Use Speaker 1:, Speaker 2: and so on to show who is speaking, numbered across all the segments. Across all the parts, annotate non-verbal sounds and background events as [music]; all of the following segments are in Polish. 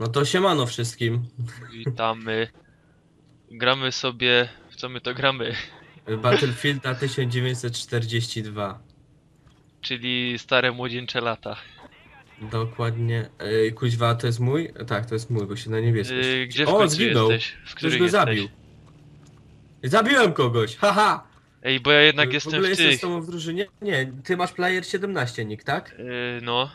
Speaker 1: No to siemano wszystkim.
Speaker 2: Witamy. Gramy sobie. W co my to gramy?
Speaker 1: Battlefielda 1942.
Speaker 2: Czyli stare młodzieńcze lata.
Speaker 1: Dokładnie. Ej, kuźwa, to jest mój? Tak, to jest mój, bo się na niebiesko.
Speaker 2: Gdzie w
Speaker 1: o, zginął.
Speaker 2: jesteś? W
Speaker 1: Ktoś
Speaker 2: którym
Speaker 1: go
Speaker 2: jesteś?
Speaker 1: zabił. Zabiłem kogoś, haha!
Speaker 2: Ej, bo ja jednak
Speaker 1: w
Speaker 2: jestem
Speaker 1: ogóle
Speaker 2: w
Speaker 1: jestem
Speaker 2: tych.
Speaker 1: z tobą w drużynie? Nie, ty masz player 17, nick, tak?
Speaker 2: Yy, no,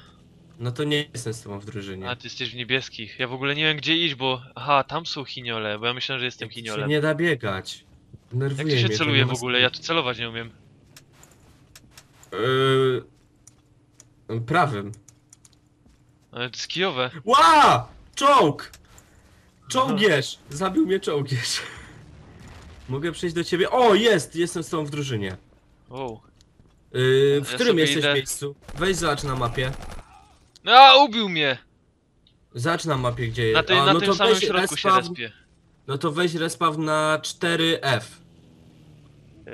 Speaker 1: No to nie jestem z tobą w drużynie.
Speaker 2: a ty jesteś w niebieskich. Ja w ogóle nie wiem gdzie iść, bo. Aha, tam są chiniole, bo ja myślałem, że jestem
Speaker 1: się
Speaker 2: chiniolem.
Speaker 1: nie da biegać.
Speaker 2: Jak
Speaker 1: Nerwuje
Speaker 2: tu się
Speaker 1: mnie to,
Speaker 2: celuje
Speaker 1: nie
Speaker 2: w
Speaker 1: ma
Speaker 2: ogóle? Ja tu celować nie umiem.
Speaker 1: Yy... Prawym.
Speaker 2: Ale to jest kijowe.
Speaker 1: Ła! Czołg! Czołgierz! Zabił mnie czołgierz. Mogę przejść do ciebie? O, jest! Jestem z tobą w drużynie.
Speaker 2: Wow.
Speaker 1: Yy, w
Speaker 2: Ja
Speaker 1: którym
Speaker 2: sobie
Speaker 1: jesteś
Speaker 2: idę.
Speaker 1: miejscu? Weź zobacz na mapie.
Speaker 2: A, ubił mnie!
Speaker 1: Zacz na mapie, gdzie jest.
Speaker 2: Na, tej,
Speaker 1: A,
Speaker 2: na
Speaker 1: no
Speaker 2: tym
Speaker 1: to
Speaker 2: samym
Speaker 1: weź
Speaker 2: środku się
Speaker 1: respawn-
Speaker 2: respię.
Speaker 1: No to weź respawn na 4F.
Speaker 2: Yy,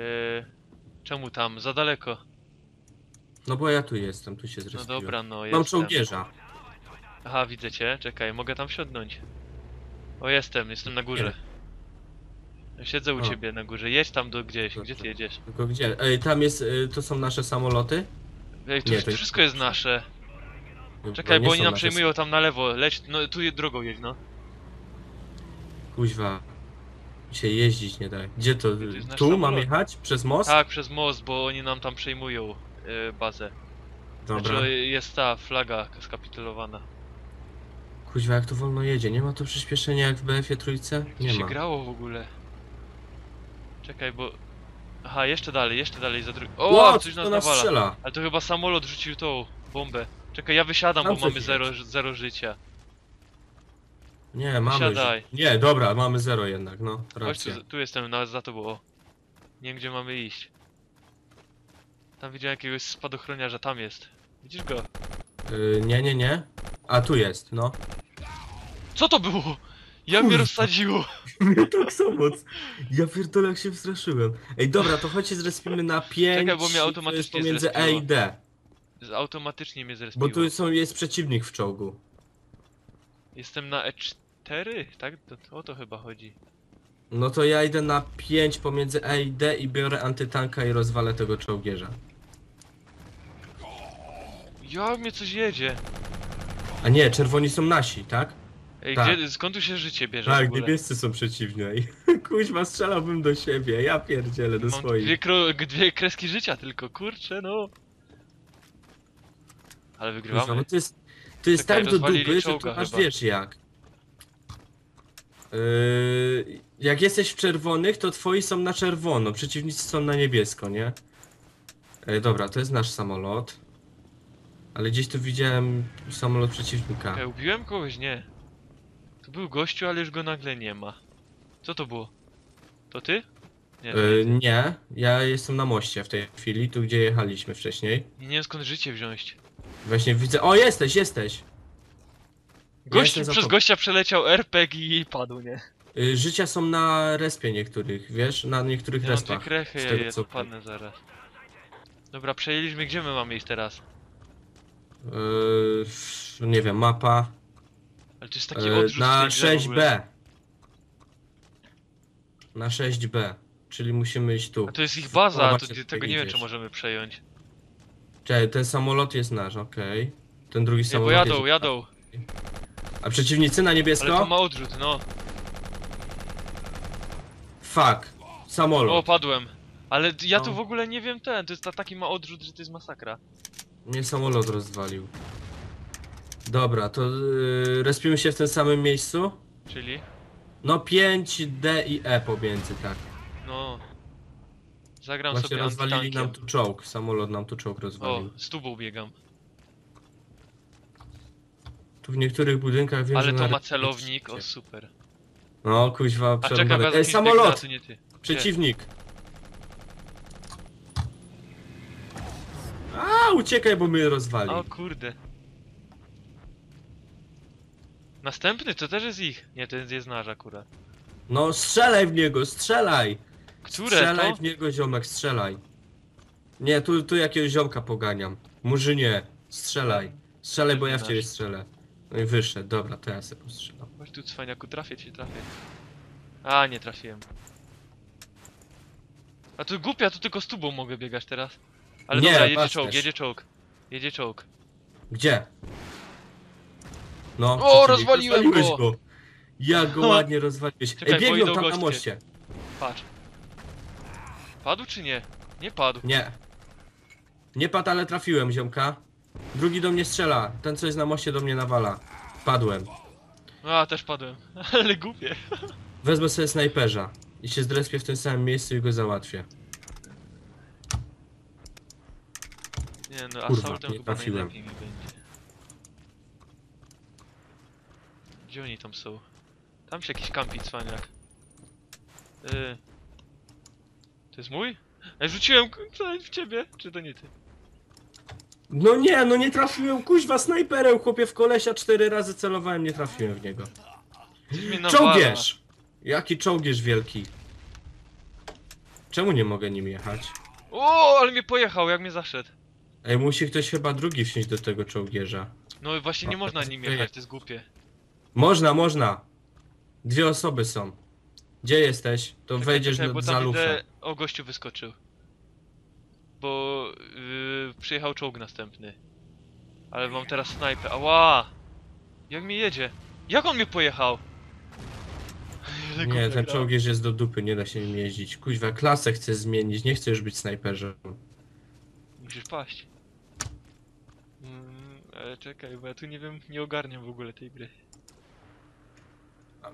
Speaker 2: czemu tam? Za daleko.
Speaker 1: No bo ja tu jestem, tu się
Speaker 2: No
Speaker 1: zrespiłem.
Speaker 2: dobra, no
Speaker 1: Mam
Speaker 2: jestem.
Speaker 1: czołgierza.
Speaker 2: Aha, widzę cię. Czekaj, mogę tam siądnąć. O, jestem, jestem na górze. Siedzę u
Speaker 1: O.
Speaker 2: ciebie na górze. Jedź tam do gdzieś. Gdzie ty jedziesz?
Speaker 1: Tylko gdzie? Ej, tam jest, y, to są nasze samoloty?
Speaker 2: Ej, tu
Speaker 1: Nie,
Speaker 2: jest-
Speaker 1: to-
Speaker 2: wszystko jest nasze. Czekaj,
Speaker 1: nie
Speaker 2: bo oni
Speaker 1: są
Speaker 2: nam
Speaker 1: nasze
Speaker 2: przejmują tam na lewo. Leć, no tu je- drogą jedź, no.
Speaker 1: Kuźwa. Się jeździć nie da. Gdzie to?
Speaker 2: To jest nasz
Speaker 1: Tu mam
Speaker 2: samolot.
Speaker 1: jechać? Przez most?
Speaker 2: Tak, przez most, bo oni nam tam przejmują y, bazę.
Speaker 1: Dobra.
Speaker 2: Znaczy jest ta flaga skapitulowana.
Speaker 1: Kuźwa, jak to wolno jedzie. Nie ma tu przyspieszenia jak w BF-ie trójce?
Speaker 2: Tu
Speaker 1: Nie
Speaker 2: się
Speaker 1: ma.
Speaker 2: grało w ogóle. Czekaj, bo... Aha, jeszcze dalej, jeszcze dalej za drugim. O,
Speaker 1: Ło,
Speaker 2: coś
Speaker 1: to
Speaker 2: nas
Speaker 1: nas
Speaker 2: nawala.
Speaker 1: strzela.
Speaker 2: Ale to chyba samolot rzucił tą bombę. Czekaj, ja wysiadam,
Speaker 1: Tam
Speaker 2: bo mamy zero, zero życia.
Speaker 1: Nie, mamy.
Speaker 2: Siadaj.
Speaker 1: Nie, dobra, mamy zero jednak, no.
Speaker 2: Chodź
Speaker 1: Racja.
Speaker 2: tu, tu jestem, na, za tobą. O. Nie wiem, gdzie mamy iść. Tam widziałem jakiegoś spadochroniarza, tam jest. Widzisz go?
Speaker 1: Y, nie, nie, nie. A tu jest, no.
Speaker 2: Co to było? Ja mnie rozsadziło. [laughs]
Speaker 1: Mnie tak samo. Ja pierdolę jak się wstraszyłem. Ej, dobra, to chodźcie zrespimy na 5
Speaker 2: Czekaj, bo mnie automatycznie
Speaker 1: pomiędzy E i D.
Speaker 2: Automatycznie mnie zrespiło.
Speaker 1: Bo tu są, jest przeciwnik w czołgu.
Speaker 2: Jestem na E4? Tak? To, to o to chyba chodzi.
Speaker 1: No to ja idę na 5 pomiędzy E i D i biorę antytanka i rozwalę tego czołgierza.
Speaker 2: Ja, mnie coś jedzie.
Speaker 1: A nie, czerwoni są nasi, tak?
Speaker 2: Ej,
Speaker 1: Tak.
Speaker 2: gdzie, skąd tu się życie bierze w
Speaker 1: Tak,
Speaker 2: ogóle?
Speaker 1: niebiescy są przeciwni. [laughs] Kuźma, strzelałbym do siebie, ja pierdzielę do
Speaker 2: Mam
Speaker 1: swoich.
Speaker 2: dwie, kro, dwie kreski życia tylko, kurczę no. Ale
Speaker 1: Kuźwa,
Speaker 2: wygrywamy.
Speaker 1: to jest, to jest
Speaker 2: Czekaj,
Speaker 1: tak do
Speaker 2: rozwalili
Speaker 1: dupy, że
Speaker 2: czołga
Speaker 1: to aż
Speaker 2: chyba.
Speaker 1: wiesz jak. Yy, jak jesteś w czerwonych, to twoi są na czerwono, przeciwnicy są na niebiesko, nie? Ej, dobra, to jest nasz samolot. Ale gdzieś tu widziałem samolot przeciwnika.
Speaker 2: Ej, ubiłem kogoś? Nie. To był gościu, ale już go nagle nie ma. Co to było? To ty? Nie,
Speaker 1: Yy,
Speaker 2: nie,
Speaker 1: ja jestem na moście w tej chwili, tu gdzie jechaliśmy wcześniej.
Speaker 2: nie, wiem skąd życie wziąć.
Speaker 1: Właśnie widzę. O, jesteś, jesteś!
Speaker 2: Gość,
Speaker 1: jestem za
Speaker 2: przez
Speaker 1: tobą.
Speaker 2: gościa przeleciał RPG i padł, nie?
Speaker 1: Yy, życia są na respie niektórych, wiesz? Na niektórych
Speaker 2: Ja mam
Speaker 1: respach.
Speaker 2: krechy,
Speaker 1: z
Speaker 2: ja
Speaker 1: tego,
Speaker 2: je
Speaker 1: co-
Speaker 2: padnę zaraz. Dobra, przejęliśmy, gdzie my mamy iść teraz?
Speaker 1: F- nie wiem, mapa.
Speaker 2: Ale to jest taki
Speaker 1: Yy,
Speaker 2: odrzut
Speaker 1: na
Speaker 2: w tej grze w ogóle.
Speaker 1: 6B. Na 6B. Czyli musimy iść tu.
Speaker 2: A to jest ich baza,
Speaker 1: Zobacz,
Speaker 2: to
Speaker 1: jak
Speaker 2: tego
Speaker 1: ty
Speaker 2: nie wiem
Speaker 1: idziesz.
Speaker 2: czy możemy przejąć.
Speaker 1: Czekaj, ten samolot jest nasz, okej. Ten drugi
Speaker 2: Nie, bo
Speaker 1: samolot
Speaker 2: jadą,
Speaker 1: jest...
Speaker 2: jadą.
Speaker 1: A przeciwnicy na
Speaker 2: Ale to
Speaker 1: niebiesko?
Speaker 2: ma odrzut, no.
Speaker 1: Fuck.
Speaker 2: O,
Speaker 1: Samolot.
Speaker 2: padłem. Ale ja tu
Speaker 1: No.
Speaker 2: w ogóle nie wiem ten, to jest ta, taki ma odrzut, że to jest masakra.
Speaker 1: Mnie samolot rozwalił. Dobra, to yy, respimy się w tym samym miejscu?
Speaker 2: Czyli?
Speaker 1: No 5, D i E pomiędzy, tak.
Speaker 2: No. Zagram
Speaker 1: Właśnie
Speaker 2: sobie
Speaker 1: rozwalili nam tu czołg. Samolot nam tu czołg
Speaker 2: O,
Speaker 1: rozwalił.
Speaker 2: z tubą biegam.
Speaker 1: Tu w niektórych budynkach wiem,
Speaker 2: Ale
Speaker 1: że
Speaker 2: to
Speaker 1: na
Speaker 2: ma celownik, o super.
Speaker 1: No, kuźwa,
Speaker 2: A czekaj,
Speaker 1: przerwane.
Speaker 2: bez
Speaker 1: Ej, samolot!
Speaker 2: nie ty.
Speaker 1: Przeciwnik! A, uciekaj, bo mnie rozwali.
Speaker 2: O kurde. Następny to też jest ich. Nie, to jest, nasz akurat.
Speaker 1: No, strzelaj w niego, strzelaj!
Speaker 2: Które
Speaker 1: strzelaj
Speaker 2: to?
Speaker 1: w niego, ziomek, strzelaj. Nie, tu, tu jakiegoś ziomka poganiam. Murzynie, strzelaj. Strzelaj, bo ja w ciebie strzelę. No i wyszedł, dobra, to ja sobie postrzelam.
Speaker 2: Chodź tu cwaniaku, trafię cię, trafię. A, nie trafiłem. A to głupia, to tylko z tubą mogę biegać teraz. Ale
Speaker 1: Nie,
Speaker 2: dobra, jedzie
Speaker 1: patrz
Speaker 2: czołg,
Speaker 1: też.
Speaker 2: jedzie czołg. Jedzie czołg.
Speaker 1: Gdzie? No,
Speaker 2: O,
Speaker 1: przeciwnik,
Speaker 2: rozwaliłem
Speaker 1: rozwaliłeś
Speaker 2: go!
Speaker 1: Jak go
Speaker 2: Ha.
Speaker 1: ładnie rozwaliłeś.
Speaker 2: Czekaj,
Speaker 1: Ej,
Speaker 2: bo
Speaker 1: biegną tam na
Speaker 2: goście.
Speaker 1: moście.
Speaker 2: Patrz. Padł czy nie? Nie padł.
Speaker 1: Nie. Nie padł, ale trafiłem, ziomka. Drugi do mnie strzela. Ten, co jest na moście, do mnie nawala. Padłem.
Speaker 2: A, też padłem. [laughs] Ale głupie. [laughs]
Speaker 1: Wezmę sobie snajperza. I się zdrespię w tym samym miejscu i go załatwię.
Speaker 2: Nie no,
Speaker 1: Kurwa,
Speaker 2: assaultem
Speaker 1: nie
Speaker 2: chyba
Speaker 1: trafiłem.
Speaker 2: najlepiej mi będzie. Gdzie oni tam są? Tam się jakiś kampi cwaniak. Yy. To jest mój? Ej, rzuciłem w ciebie, czy to nie ty?
Speaker 1: No nie, no nie trafiłem, kuźwa, snajperem, chłopie, w kolesia cztery razy celowałem, nie trafiłem w niego. Czołgierz! Jaki czołgierz wielki. Czemu nie mogę nim jechać?
Speaker 2: O, ale mnie pojechał, jak mnie zaszedł.
Speaker 1: Ej, musi ktoś chyba drugi wsiąść do tego czołgierza.
Speaker 2: No właśnie nie można nim jechać, to jest głupie.
Speaker 1: Można, można. Dwie osoby są. Gdzie jesteś? To
Speaker 2: Czekaj,
Speaker 1: wejdziesz
Speaker 2: czekaj,
Speaker 1: do,
Speaker 2: bo
Speaker 1: za
Speaker 2: tam
Speaker 1: lufę.
Speaker 2: widzę... O, gościu wyskoczył. Bo yy, przyjechał czołg następny. Ale mam teraz snajpę. Ała! Jak mi jedzie? Jak on mnie pojechał? [laughs] Ale
Speaker 1: Nie, ten
Speaker 2: gra.
Speaker 1: czołgierz jest do dupy, nie da się nim jeździć. Kuźwa, klasę chcę zmienić, nie chcę już być snajperzem.
Speaker 2: Musisz paść. Mm, ale czekaj, bo ja tu nie wiem, nie ogarniam w ogóle tej gry.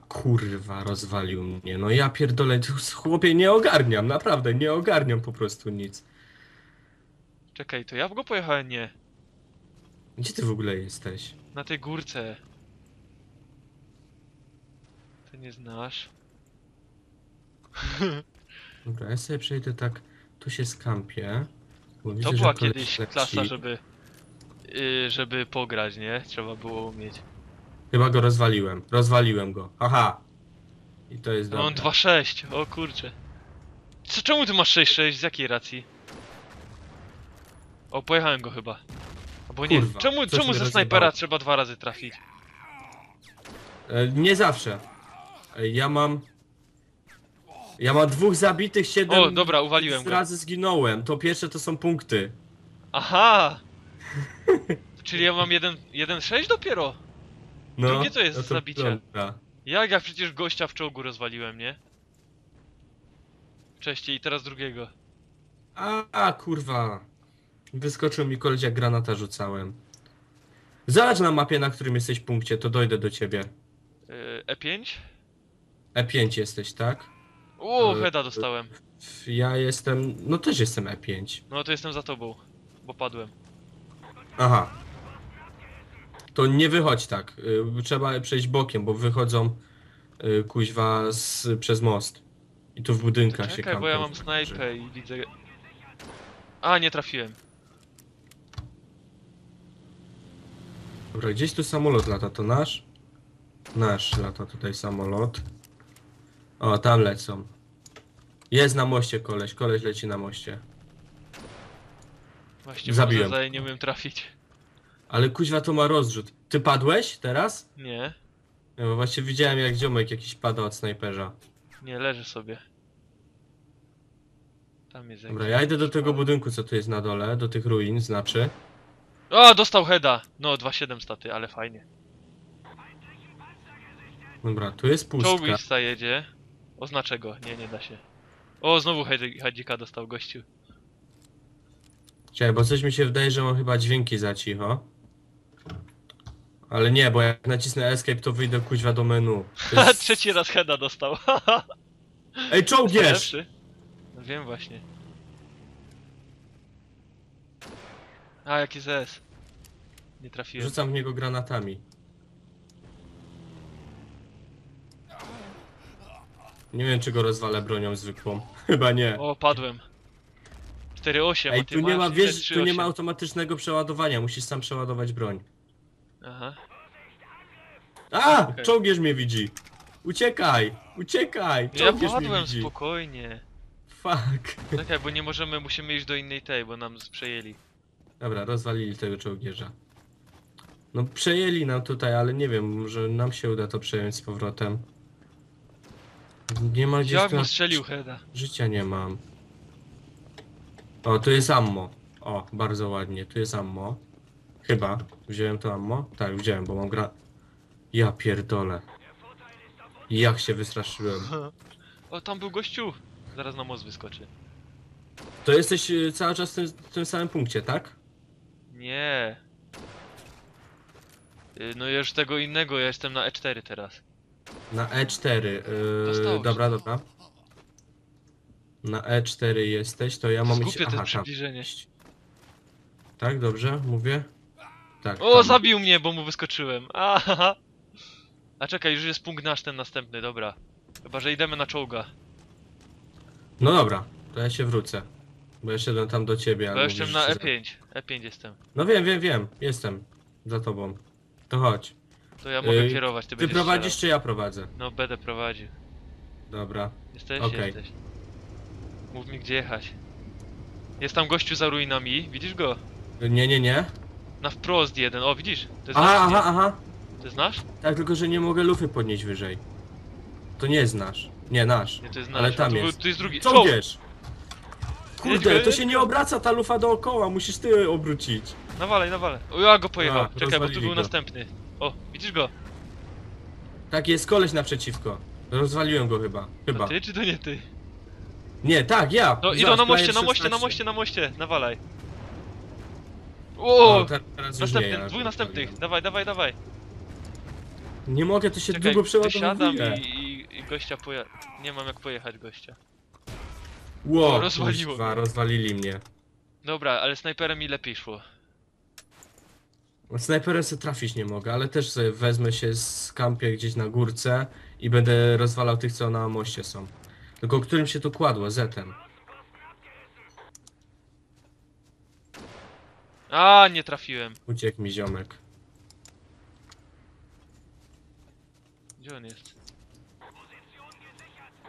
Speaker 1: Kurwa, rozwalił mnie. No ja pierdolę, chłopie, nie ogarniam, naprawdę, nie ogarniam po prostu nic.
Speaker 2: Czekaj, to ja w go pojechałem? Nie.
Speaker 1: Gdzie ty w ogóle jesteś?
Speaker 2: Na tej górce. Ty nie znasz. [laughs]
Speaker 1: Dobra, ja sobie przejdę tak, tu się skampię. Bo widzę,
Speaker 2: To
Speaker 1: że
Speaker 2: była
Speaker 1: koleś
Speaker 2: kiedyś
Speaker 1: leci.
Speaker 2: klasa, żeby... Yy, żeby pograć, nie? Trzeba było umieć.
Speaker 1: Chyba go rozwaliłem, rozwaliłem go. Aha. I to jest
Speaker 2: No
Speaker 1: dobre.
Speaker 2: 2-6, o kurczę. Co, czemu ty masz 6-6? Z jakiej racji? O, pojechałem go chyba. Albo nie,
Speaker 1: Kurwa,
Speaker 2: czemu,
Speaker 1: coś
Speaker 2: czemu
Speaker 1: mnie
Speaker 2: ze
Speaker 1: rozjebało.
Speaker 2: snajpera trzeba dwa razy trafić?
Speaker 1: E, Nie zawsze. E, Ja mam. Ja mam dwóch zabitych, siedem.
Speaker 2: O, dobra, uwaliłem go.
Speaker 1: razy zginąłem. To pierwsze to są punkty.
Speaker 2: Aha! [laughs] Czyli ja mam 1-6 dopiero?
Speaker 1: No,
Speaker 2: Drugie to jest
Speaker 1: no
Speaker 2: zabicie.
Speaker 1: wygląda.
Speaker 2: Jak ja przecież gościa w czołgu rozwaliłem, nie? Wcześniej i teraz drugiego.
Speaker 1: A, a, kurwa. Wyskoczył mi koleś jak granata rzucałem. Zobacz na mapie, na którym jesteś punkcie, to dojdę do ciebie.
Speaker 2: Yy, E5?
Speaker 1: E5 jesteś, tak?
Speaker 2: O,
Speaker 1: E,
Speaker 2: heada dostałem.
Speaker 1: Ja jestem. No też jestem E5.
Speaker 2: No to jestem za tobą, bo padłem.
Speaker 1: Aha. To nie wychodź tak. Y, Trzeba przejść bokiem, bo wychodzą y, kuźwa z, przez most. I tu w budynkach się
Speaker 2: Czekaj, bo ja
Speaker 1: kampią.
Speaker 2: mam snajpę i widzę... A, nie trafiłem.
Speaker 1: Dobra, gdzieś tu samolot lata, to nasz? Nasz lata tutaj samolot. O, tam lecą. Jest na moście koleś, koleś leci na moście.
Speaker 2: Właśnie
Speaker 1: Zabiłem.
Speaker 2: Zabiłem. nie umiem trafić.
Speaker 1: Ale kuźwa to ma rozrzut. Ty padłeś teraz?
Speaker 2: Nie,
Speaker 1: Ja bo właśnie widziałem jak ziomek jakiś pada od snajperza.
Speaker 2: nie, leży sobie. Tam jest
Speaker 1: Dobra,
Speaker 2: jakiś-
Speaker 1: ja idę do tego budynku, co tu jest na dole, do tych ruin, znaczy.
Speaker 2: O, dostał heada! No, 2,7 staty, ale fajnie.
Speaker 1: Dobra, tu jest pustka.
Speaker 2: Czołgista jedzie. Oznaczę go, nie, nie da się. O, znowu hedzika dostał gościu.
Speaker 1: Czekaj, bo coś mi się wydaje, że mam chyba dźwięki za cicho. Ale nie, bo jak nacisnę escape, to wyjdę kuźwa do menu. To [laughs] jest...
Speaker 2: Trzeci raz heada dostał. [laughs]
Speaker 1: Ej, czołgierz!
Speaker 2: Lepszy. No wiem właśnie. A, jaki ZS. Nie trafiłem.
Speaker 1: Rzucam w niego granatami. Nie wiem, czy go rozwalę bronią zwykłą. [laughs] Chyba nie.
Speaker 2: O, padłem. 4-8, a
Speaker 1: Ej,
Speaker 2: ty
Speaker 1: tu nie
Speaker 2: masz
Speaker 1: ma, wiesz, tu nie
Speaker 2: 3-8.
Speaker 1: ma automatycznego przeładowania, musisz sam przeładować broń.
Speaker 2: Aha.
Speaker 1: A!
Speaker 2: Okej.
Speaker 1: Czołgierz mnie widzi! Uciekaj! Uciekaj!
Speaker 2: Ja
Speaker 1: Czołgierz mnie
Speaker 2: padłem
Speaker 1: widzi!
Speaker 2: spokojnie.
Speaker 1: Fuck!
Speaker 2: Czekaj, bo nie możemy, musimy iść do innej tej, bo nam z- przejęli.
Speaker 1: Dobra, rozwalili tego czołgierza. No przejęli nam tutaj, ale nie wiem, może nam się uda to przejąć z powrotem. Nie ma gdzieś
Speaker 2: Jak
Speaker 1: tu...
Speaker 2: strzelił heada?
Speaker 1: Życia nie mam. O, tu jest ammo. O, bardzo ładnie, tu jest ammo. Chyba. Wziąłem to ammo? Tak, wziąłem, bo mam gra... Ja pierdolę. Jak się wystraszyłem. [laughs]
Speaker 2: O, tam był gościu! Zaraz na most wyskoczy.
Speaker 1: To jesteś y, cały czas w tym, w tym samym punkcie, tak?
Speaker 2: Nie. Y, No już tego innego, ja jestem na E4 teraz.
Speaker 1: Na E4.
Speaker 2: Dostało
Speaker 1: Yy, dobra, dobra. Na E4 jesteś, to ja mam iść...
Speaker 2: Zgubię to
Speaker 1: Aha, tam.
Speaker 2: przybliżenie.
Speaker 1: Tak, dobrze, mówię? Tak.
Speaker 2: O,
Speaker 1: tam.
Speaker 2: zabił mnie, bo mu wyskoczyłem. Aha. A czekaj, już jest punkt nasz ten następny, dobra. Chyba, że idziemy na czołga.
Speaker 1: No dobra, to ja się wrócę. Bo ja szedłem tam do ciebie,
Speaker 2: Bo
Speaker 1: ale mówisz,
Speaker 2: na
Speaker 1: że za-
Speaker 2: E5. E5 jestem.
Speaker 1: No wiem, wiem, wiem. Jestem. Za tobą. To chodź.
Speaker 2: To ja mogę
Speaker 1: Yy,
Speaker 2: kierować, ty,
Speaker 1: Ty
Speaker 2: będziesz
Speaker 1: prowadzisz,
Speaker 2: strzelał.
Speaker 1: czy ja prowadzę?
Speaker 2: No, będę prowadził.
Speaker 1: Dobra.
Speaker 2: Jesteś?
Speaker 1: Okej.
Speaker 2: Jesteś. Mów mi gdzie jechać. Jest tam gościu za ruinami, widzisz go?
Speaker 1: Nie, nie, nie.
Speaker 2: Na wprost jeden, o widzisz? To jest
Speaker 1: Aha,
Speaker 2: nasz,
Speaker 1: aha,
Speaker 2: nie?
Speaker 1: aha.
Speaker 2: To jest nasz?
Speaker 1: Tak, tylko że nie mogę lufy podnieść wyżej. To nie jest nasz. Nie, nasz.
Speaker 2: Nie, to jest nasz.
Speaker 1: Ale tam
Speaker 2: był-
Speaker 1: jest.
Speaker 2: tu jest drugi.
Speaker 1: Co
Speaker 2: Czołg!
Speaker 1: wiesz? Kurde, to się nie obraca ta lufa dookoła, musisz ty obrócić.
Speaker 2: Nawalaj, nawalaj. O, ja go pojechał.
Speaker 1: A,
Speaker 2: Czekaj, bo tu
Speaker 1: rozwalili
Speaker 2: był
Speaker 1: go.
Speaker 2: następny. O, widzisz go?
Speaker 1: Tak, jest koleś naprzeciwko. Rozwaliłem go chyba. Chyba.
Speaker 2: To ty czy to nie ty?
Speaker 1: Nie, tak, ja.
Speaker 2: No idą na moście, na moście, na
Speaker 1: 16.
Speaker 2: moście, na moście. Nawalaj.
Speaker 1: O,
Speaker 2: O!
Speaker 1: te- teraz już
Speaker 2: Następny,
Speaker 1: ja
Speaker 2: dwóch następnych.
Speaker 1: rozwaliłem.
Speaker 2: Dawaj, dawaj, dawaj.
Speaker 1: Nie mogę, to się
Speaker 2: Czekaj,
Speaker 1: długo
Speaker 2: wysiadam
Speaker 1: przeładowuje.
Speaker 2: i, i, i gościa poja... Nie mam jak pojechać gościa.
Speaker 1: Ło,
Speaker 2: rozwaliło
Speaker 1: kuźwa,
Speaker 2: mnie.
Speaker 1: rozwalili mnie.
Speaker 2: Dobra, ale snajperem mi lepiej szło.
Speaker 1: Snajperem sobie trafić nie mogę, ale też sobie wezmę się z kampie gdzieś na górce i będę rozwalał tych, co na moście są. Tylko którym się to kładło? Zetem.
Speaker 2: A, nie trafiłem.
Speaker 1: Uciekł mi ziomek.
Speaker 2: Gdzie on jest?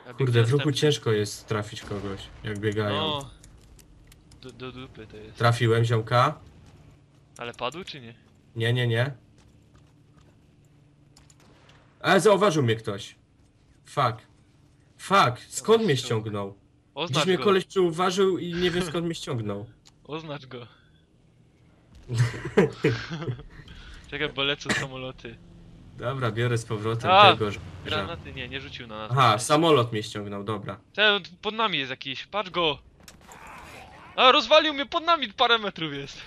Speaker 2: Ja
Speaker 1: Kurde, w ruchu ciężko jest trafić kogoś, jak biegają.
Speaker 2: No. Do, do dupy to jest.
Speaker 1: Trafiłem ziomka.
Speaker 2: Ale padł czy nie?
Speaker 1: Nie, nie, nie. Ale zauważył mnie ktoś. Fuck. Fuck, skąd mnie ściągnął? Dziś
Speaker 2: Oznacz
Speaker 1: mnie
Speaker 2: go.
Speaker 1: koleś przyuważył i nie wiem skąd mnie ściągnął.
Speaker 2: Oznacz go. [laughs] Czekaj, bo lecą samoloty.
Speaker 1: Dobra, biorę z powrotem
Speaker 2: A,
Speaker 1: tego, że...
Speaker 2: Granaty nie, nie rzucił na nas.
Speaker 1: Aha, samolot mnie ściągnął, dobra.
Speaker 2: Ten pod nami jest jakiś, patrz go! A, rozwalił mnie pod nami, parę metrów jest.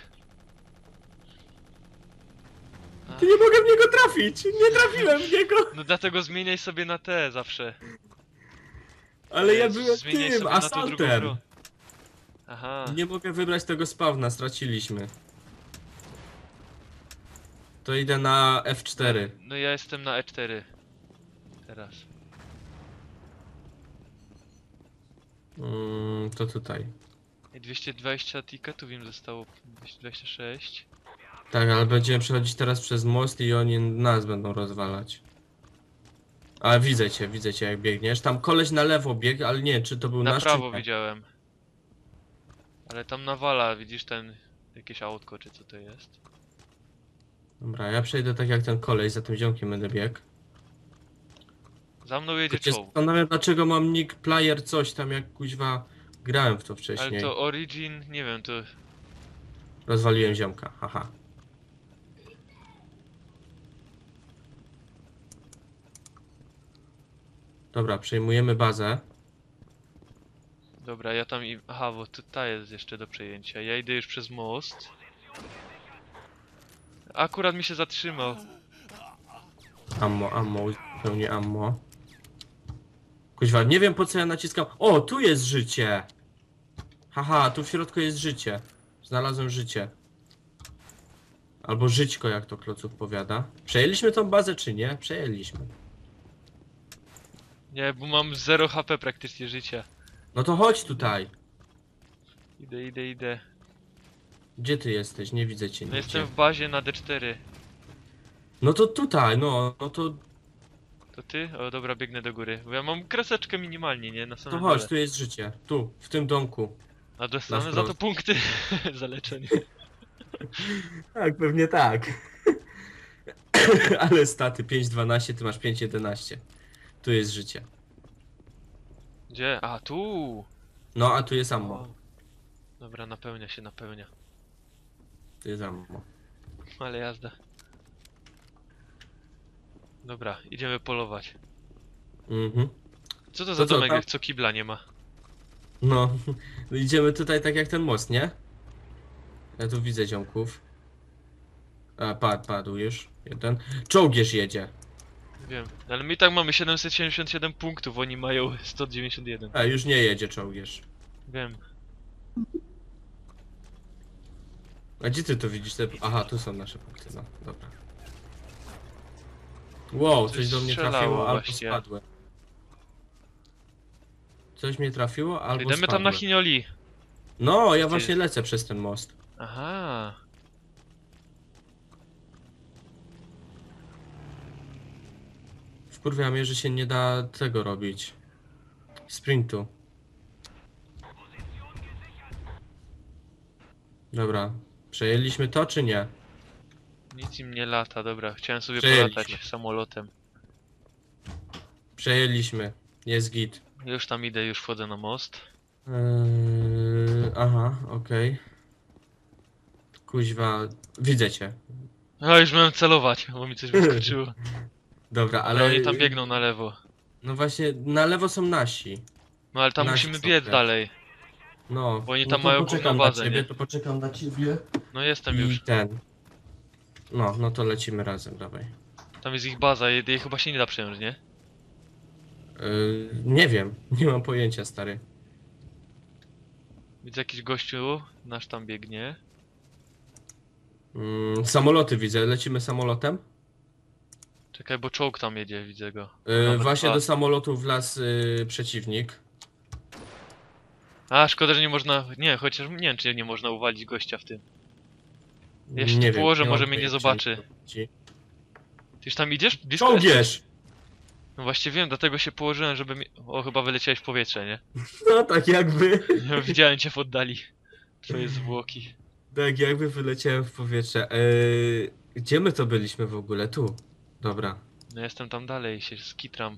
Speaker 1: Ty nie mogę w niego trafić! Nie trafiłem w niego!
Speaker 2: No dlatego zmieniaj sobie na te zawsze.
Speaker 1: Ale ja byłem
Speaker 2: zmieniaj
Speaker 1: tym,
Speaker 2: sobie na tą drugą
Speaker 1: asaltem!
Speaker 2: Aha,
Speaker 1: Nie mogę wybrać tego spawna, straciliśmy. To idę na F4.
Speaker 2: no ja jestem na E4. Teraz.
Speaker 1: Mm, to tutaj.
Speaker 2: I 220 tiketów im zostało. 226.
Speaker 1: Tak, ale będziemy przechodzić teraz przez most i oni nas będą rozwalać. Ale widzę cię, widzę cię jak biegniesz. Tam koleś na lewo biegł, ale nie czy to był
Speaker 2: Na
Speaker 1: nasz
Speaker 2: prawo
Speaker 1: czy nie.
Speaker 2: widziałem. Ale tam nawala, widzisz ten... Jakieś autko, czy co to jest?
Speaker 1: Dobra, ja przejdę tak jak ten koleś, za tym ziomkiem będę biegł.
Speaker 2: Za mną jedzie
Speaker 1: Tylko się
Speaker 2: czołg.
Speaker 1: zastanawiam dlaczego mam nick player coś tam jak kuźwa grałem w to
Speaker 2: Ale
Speaker 1: wcześniej.
Speaker 2: to Origin, nie wiem, to...
Speaker 1: Rozwaliłem ziomka, haha. Dobra, przejmujemy bazę.
Speaker 2: Dobra, ja tam i... Aha, bo tu ta jest jeszcze do przejęcia. Ja idę już przez most. Akurat mi się zatrzymał.
Speaker 1: Ammo, ammo, zupełnie ammo. Kuźwa, nie wiem po co ja naciskam. O, tu jest życie! Haha, tu w środku jest życie. Znalazłem życie. Albo żyćko, jak to Kloców powiada. Przejęliśmy tą bazę, czy nie? Przejęliśmy.
Speaker 2: Nie, bo mam 0 HP praktycznie życia.
Speaker 1: No to chodź tutaj.
Speaker 2: Idę, idę, idę.
Speaker 1: Gdzie ty jesteś? Nie widzę cię
Speaker 2: No
Speaker 1: nigdzie.
Speaker 2: jestem w bazie na D4.
Speaker 1: No to tutaj, no, no to,
Speaker 2: To ty? O, dobra, biegnę do góry. Bo ja mam kreseczkę minimalnie, nie? Na
Speaker 1: to
Speaker 2: samym
Speaker 1: chodź,
Speaker 2: dole.
Speaker 1: tu jest życie. Tu, w tym domku.
Speaker 2: A dostanę za to
Speaker 1: wprost.
Speaker 2: punkty [laughs] za leczenie. [laughs]
Speaker 1: Tak, pewnie tak. [laughs] Ale staty 5-12, ty masz 5-11. Tu jest życie.
Speaker 2: Gdzie? A, tu!
Speaker 1: No, a tu jest ammo.
Speaker 2: O. Dobra, napełnia się, napełnia.
Speaker 1: Tu jest ammo.
Speaker 2: Ale jazda. Dobra, idziemy polować.
Speaker 1: Mhm.
Speaker 2: Co to za
Speaker 1: To co,
Speaker 2: domek,
Speaker 1: tam?
Speaker 2: jak co kibla nie ma?
Speaker 1: No, [laughs] idziemy tutaj tak jak ten most, nie? Ja tu widzę ziomków. A, padł, padł już. Jeden. Czołgierz jedzie.
Speaker 2: Wiem, ale my i tak mamy 777 punktów, oni mają 191.
Speaker 1: A, już nie jedzie czołgierz.
Speaker 2: Wiem.
Speaker 1: A gdzie ty to widzisz? Te... Aha, tu są nasze punkty, no, dobra. Wow,
Speaker 2: Coś
Speaker 1: coś do mnie
Speaker 2: strzelało
Speaker 1: trafiło, albo
Speaker 2: właśnie.
Speaker 1: spadłem. Coś mnie trafiło, albo
Speaker 2: Idziemy tam na
Speaker 1: spadłem.
Speaker 2: Chinioli.
Speaker 1: No, ja właśnie lecę przez ten most.
Speaker 2: Aha.
Speaker 1: Wkurwia mnie, że się nie da tego robić. Sprintu. Dobra. Przejęliśmy to, czy nie?
Speaker 2: Nic im nie lata, dobra. Chciałem sobie
Speaker 1: Przejęliśmy.
Speaker 2: polatać samolotem.
Speaker 1: Przejęliśmy. Jest git.
Speaker 2: Już tam idę, już wchodzę na most.
Speaker 1: Eee, aha, okej. Kuźwa, widzę cię.
Speaker 2: A już miałem celować, bo mi coś wyskoczyło. [laughs]
Speaker 1: Dobra,
Speaker 2: Ale
Speaker 1: ale...
Speaker 2: oni tam biegną na lewo.
Speaker 1: No właśnie, na lewo są nasi.
Speaker 2: No ale tam
Speaker 1: Nasi
Speaker 2: musimy
Speaker 1: są
Speaker 2: biec
Speaker 1: też.
Speaker 2: dalej.
Speaker 1: No,
Speaker 2: Bo oni
Speaker 1: no
Speaker 2: tam
Speaker 1: to
Speaker 2: mają
Speaker 1: poczekam
Speaker 2: główną
Speaker 1: na
Speaker 2: bazę,
Speaker 1: ciebie,
Speaker 2: nie?
Speaker 1: to poczekam na ciebie.
Speaker 2: No jestem
Speaker 1: I
Speaker 2: już.
Speaker 1: ten. No, no to lecimy razem, dawaj.
Speaker 2: Tam jest ich baza, jej, jej chyba się nie da przejąć, nie?
Speaker 1: Yy, nie wiem, [laughs] nie mam pojęcia, stary.
Speaker 2: Widzę jakiś gościu, nasz tam biegnie.
Speaker 1: Mm, samoloty widzę, lecimy samolotem.
Speaker 2: Czekaj, bo czołg tam jedzie, widzę go.
Speaker 1: Yy,
Speaker 2: Nawet
Speaker 1: właśnie
Speaker 2: dwa.
Speaker 1: do samolotu wlazł yy, przeciwnik.
Speaker 2: A, szkoda, że nie można... Nie, chociaż nie wiem, czy nie można uwalić gościa w tym. Ja się tu
Speaker 1: nie
Speaker 2: położę,
Speaker 1: nie
Speaker 2: może mnie nie zobaczy. Ty już tam idziesz? Blisko?
Speaker 1: Czołgierz!
Speaker 2: No właśnie wiem, dlatego się położyłem, żeby mi... O, chyba wyleciałeś w powietrze, nie? [laughs]
Speaker 1: No tak jakby.
Speaker 2: Ja widziałem cię w oddali. Twoje zwłoki.
Speaker 1: Tak jakby wyleciałem w powietrze. Yy, gdzie my to byliśmy w ogóle? Tu. Dobra.
Speaker 2: No jestem tam dalej, się skitram.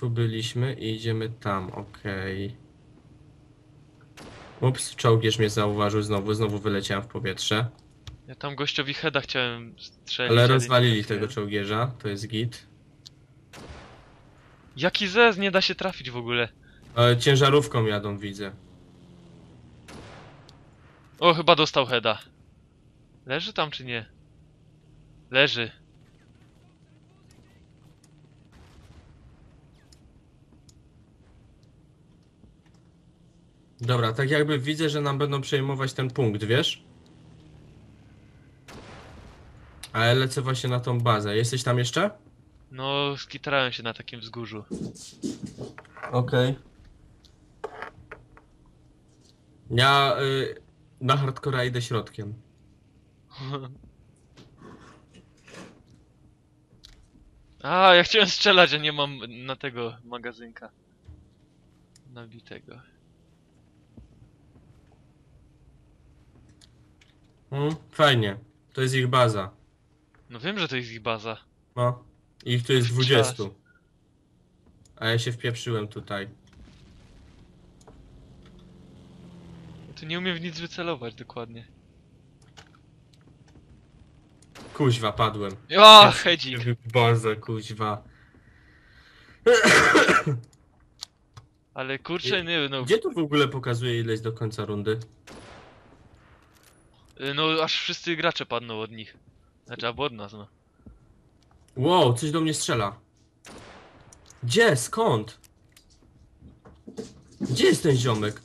Speaker 1: Tu byliśmy i idziemy tam, okej. Ups, czołgierz mnie zauważył znowu, znowu wyleciałem w powietrze.
Speaker 2: Ja tam gościowi heada chciałem strzelić.
Speaker 1: Ale
Speaker 2: nie
Speaker 1: rozwalili
Speaker 2: trafiłem.
Speaker 1: tego czołgierza, to jest git.
Speaker 2: Jaki zez, nie da się trafić w ogóle.
Speaker 1: E, ciężarówką jadą, widzę.
Speaker 2: O, chyba dostał heada. Leży tam czy nie? Leży.
Speaker 1: Dobra, tak jakby widzę, że nam będą przejmować ten punkt, wiesz? Ale lecę właśnie na tą bazę. Jesteś tam jeszcze?
Speaker 2: No, skitrałem się na takim wzgórzu.
Speaker 1: Okej. Ja y, na hardcora idę środkiem. [laughs]
Speaker 2: A, ja chciałem strzelać, a nie mam na tego magazynka. Nabitego.
Speaker 1: Mm, fajnie. To jest ich baza.
Speaker 2: No wiem, że to jest ich baza.
Speaker 1: No. Ich tu jest
Speaker 2: Czas.
Speaker 1: 20. A ja się wpieprzyłem tutaj.
Speaker 2: Tu nie umiem w nic wycelować dokładnie.
Speaker 1: Kuźwa, padłem.
Speaker 2: O, hedzik!
Speaker 1: Boże, kuźwa.
Speaker 2: Ale kurczę, nie no,
Speaker 1: Gdzie tu w ogóle pokazuje ile jest do końca rundy?
Speaker 2: Y, no aż wszyscy gracze padną od nich. Znaczy, albo od nas, no.
Speaker 1: Wow, coś do mnie strzela. Gdzie? Skąd? Gdzie jest ten ziomek?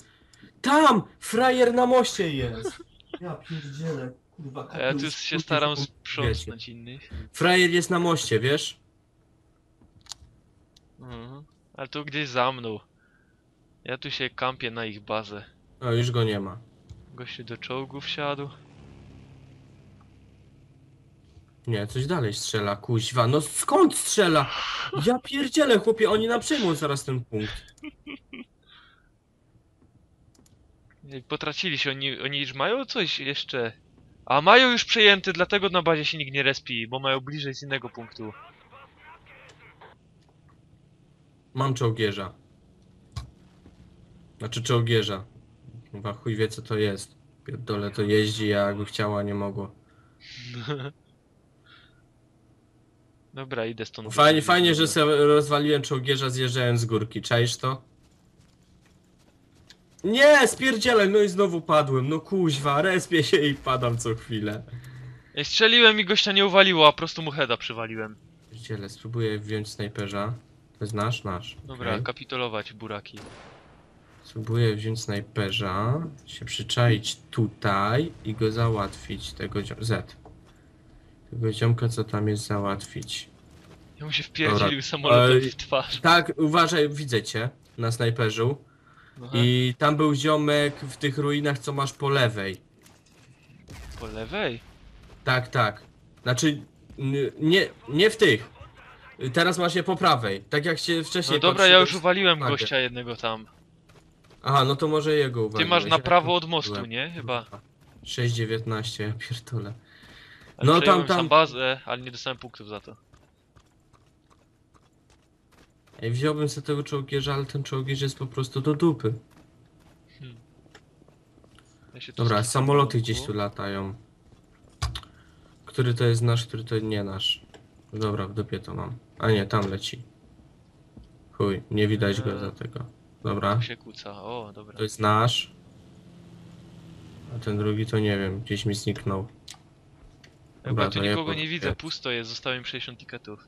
Speaker 1: Tam! Frajer na moście jest! Ja pierdzielę, kurwa.
Speaker 2: A ja tu się staram sprzątnąć innych.
Speaker 1: Frajer jest na moście, wiesz?
Speaker 2: Mhm. Ale tu gdzieś za mną. Ja tu się kampię na ich bazę.
Speaker 1: No, już go nie ma.
Speaker 2: Gościu do czołgu wsiadł.
Speaker 1: Nie, coś dalej strzela, kuźwa. No skąd strzela? Ja pierdzielę, chłopie, oni nam przejmą zaraz ten punkt.
Speaker 2: Ej, Potracili się, oni, oni już mają coś jeszcze. A mają już przejęty, dlatego na bazie się nikt nie respi, bo mają bliżej z innego punktu.
Speaker 1: Mam czołgierza. Znaczy czołgierza. Chyba chuj wie co to jest. Pierdolę to jeździ, a jakby chciała nie mogło. [laughs]
Speaker 2: Dobra, idę stąd.
Speaker 1: Fajnie, fajnie, że sobie rozwaliłem czołgierza zjeżdżając z górki. Czaisz to? Nie, spierdzielaj, no i znowu padłem. No kuźwa, respię się i padam co chwilę.
Speaker 2: Ej, strzeliłem i gościa nie uwaliło, a po prostu mu heada przywaliłem.
Speaker 1: Spierdzielę, spróbuję wziąć snajperza. To jest nasz? Nasz.
Speaker 2: Dobra,
Speaker 1: Okej.
Speaker 2: kapitulować, buraki.
Speaker 1: Spróbuję wziąć snajperza, się przyczaić tutaj i go załatwić, tego. Z. Tego ziomka, co tam jest, załatwić.
Speaker 2: Ja mu się wpierdzielił samolotem w twarz.
Speaker 1: Tak, uważaj, widzę cię na snajperzu.
Speaker 2: Aha.
Speaker 1: I tam był ziomek w tych ruinach, co masz po lewej.
Speaker 2: Po lewej?
Speaker 1: Tak, tak. Znaczy, nie, nie w tych. Teraz masz je po prawej, tak jak się wcześniej
Speaker 2: No dobra, ja już uwaliłem gościa jednego tam.
Speaker 1: Aha, no to może jego
Speaker 2: Ty
Speaker 1: uwagę.
Speaker 2: masz na prawo od mostu, nie? Chyba.
Speaker 1: 6,19, ja pierdolę.
Speaker 2: Ale
Speaker 1: No, tam,
Speaker 2: przejąłem
Speaker 1: tam.
Speaker 2: sam bazę, ale nie dostałem punktów za to.
Speaker 1: Ej, wziąłbym sobie tego czołgierza, ale ten czołgierz jest po prostu do dupy.
Speaker 2: Ja się tu
Speaker 1: Dobra, samoloty gdzieś tu latają. Który to jest nasz, który to nie nasz. Dobra, w dupie to mam. A nie, tam leci. Chuj, nie widać go
Speaker 2: Eee.
Speaker 1: za tego. Dobra,
Speaker 2: Tu się kłóca, o, dobra.
Speaker 1: to jest nasz. A ten drugi to nie wiem, gdzieś mi zniknął.
Speaker 2: Chyba tu
Speaker 1: to ja
Speaker 2: nikogo nie widzę, pusto jest, zostało mi 60 tiketów.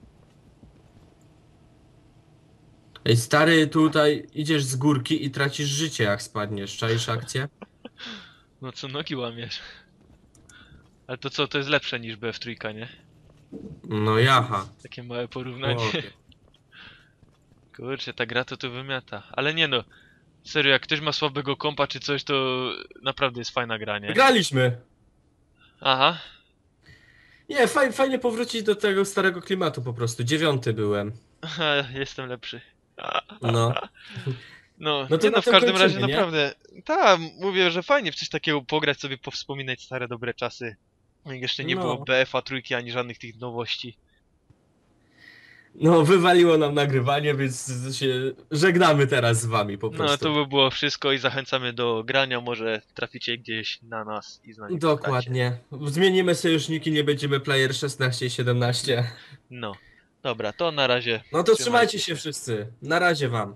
Speaker 1: Ej, stary, tutaj idziesz z górki i tracisz życie jak spadniesz. Czaisz akcję? [laughs]
Speaker 2: No co nogi łamiesz. Ale to co, to jest lepsze niż BF3, nie?
Speaker 1: No jaha.
Speaker 2: Takie małe porównanie.
Speaker 1: Chłopie.
Speaker 2: Kurczę, ta gra to tu wymiata. Ale nie no, serio, jak ktoś ma słabego kompa czy coś, to naprawdę jest fajna gra, nie?
Speaker 1: Graliśmy!
Speaker 2: Aha,
Speaker 1: Nie, faj, fajnie powrócić do tego starego klimatu po prostu. Dziewiąty byłem.
Speaker 2: jestem lepszy.
Speaker 1: No. [laughs]
Speaker 2: No,
Speaker 1: No to
Speaker 2: nie no, w każdym
Speaker 1: kończymy,
Speaker 2: razie
Speaker 1: nie?
Speaker 2: naprawdę. Tak, mówię, że fajnie w coś takiego pograć sobie, powspominać stare dobre czasy. Jeszcze nie
Speaker 1: No.
Speaker 2: było BF-a trójki ani żadnych tych nowości.
Speaker 1: No, wywaliło nam nagrywanie, więc się żegnamy teraz z wami po prostu.
Speaker 2: No to by było wszystko i zachęcamy do grania, może traficie gdzieś na nas i z nami pogadacie.
Speaker 1: Dokładnie. Zmienimy sojuszniki, nie będziemy player 16 i 17.
Speaker 2: No, dobra, to na razie.
Speaker 1: No to
Speaker 2: Trzymajcie
Speaker 1: trzymajcie się wszyscy. Na razie wam.